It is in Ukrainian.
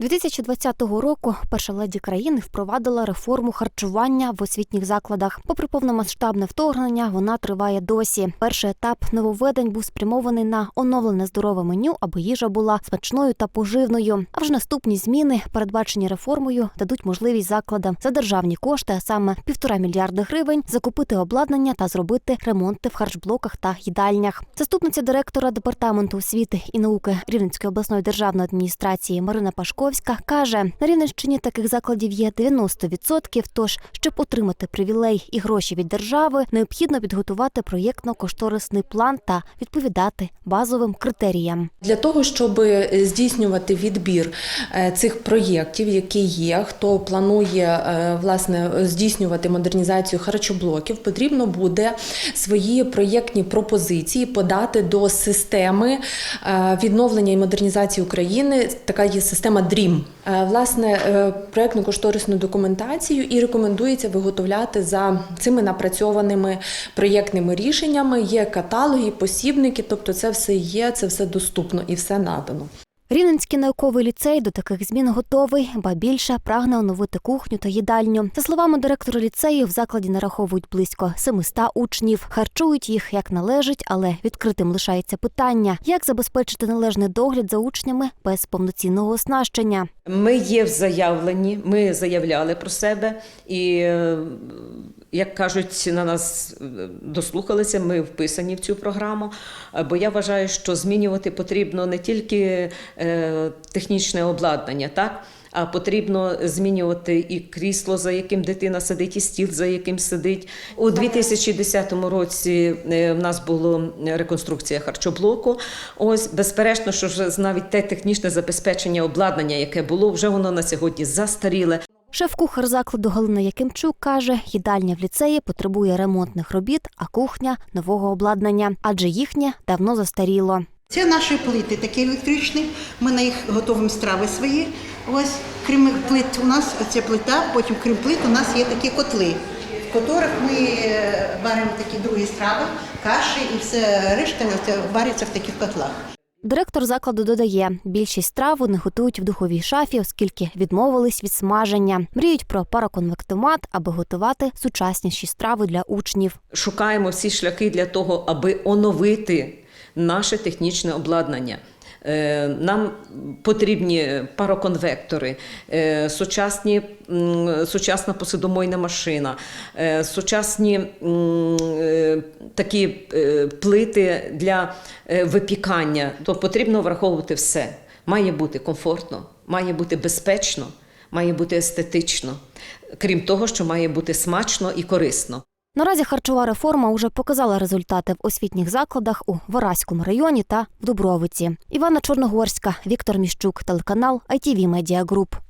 2020 року перша леді країни впровадила реформу харчування в освітніх закладах. Попри повномасштабне вторгнення, вона триває досі. Перший етап нововведень був спрямований на оновлене здорове меню, аби їжа була смачною та поживною. А вже наступні зміни, передбачені реформою, дадуть можливість закладам за державні кошти, а саме півтора мільярди гривень, закупити обладнання та зробити ремонти в харчблоках та їдальнях. Заступниця директора департаменту освіти і науки Рівненської обласної державної адміністрації Марина Пашковська каже: на Рівненщині таких закладів є 90%, Тож, щоб отримати привілей і гроші від держави, необхідно підготувати проєктно-кошторисний план та відповідати базовим критеріям. Для того, щоб здійснювати відбір е, цих проєктів, які є, хто планує е, власне здійснювати модернізацію харчоблоків, потрібно буде свої проєктні пропозиції подати до системи е, відновлення і модернізації України. Така є система DREAM. Е, Власне, е, проєктно-кошторисну документацію і рекомендується виготовляти за цими напрацьованими проєктними рішеннями. Є каталоги, посібники, тобто це все є, це все доступно і все надано. Рівненський науковий ліцей до таких змін готовий, ба більше прагне оновити кухню та їдальню. За словами директора ліцею, в закладі нараховують близько 700 учнів. Харчують їх як належить, але відкритим лишається питання, як забезпечити належний догляд за учнями без повноцінного оснащення. Ми є в заявленні, ми заявляли про себе, і як кажуть, на нас дослухалися. Ми вписані в цю програму. Бо я вважаю, що змінювати потрібно не тільки технічне обладнання, так. А потрібно змінювати і крісло, за яким дитина сидить, і стіл, за яким сидить. У 2010 році е, в нас була реконструкція харчоблоку. Ось, безперечно, що вже навіть те технічне забезпечення обладнання, яке було, вже воно на сьогодні застаріле. Шеф-кухар закладу Галина Якимчук каже, їдальня в ліцеї потребує ремонтних робіт, а кухня нового обладнання, адже їхнє давно застаріло. Це наші плити такі електричні. Ми на їх готуємо страви свої. Ось крім плит, у нас ця плита, потім крім плит, у нас є такі котли, в котрих ми е, варимо такі другі страви, каші і все решта це вариться в таких котлах. Директор закладу додає, більшість страв вони готують в духовій шафі, оскільки відмовились від смаження. Мріють про пароконвектомат, аби готувати сучасніші страви для учнів. Шукаємо всі шляхи для того, аби оновити наше технічне обладнання. Е, Нам потрібні пароконвектори, е, сучасні, сучасна посудомойна машина, е, сучасні такі плити для випікання. То потрібно враховувати все. Має бути комфортно, має бути безпечно, має бути естетично. Крім того, що має бути смачно і корисно. Наразі харчова реформа уже показала результати в освітніх закладах у Вараському районі та в Дубровиці. Івана Чорногорська, Віктор Міщук, телеканал ITV Media Group.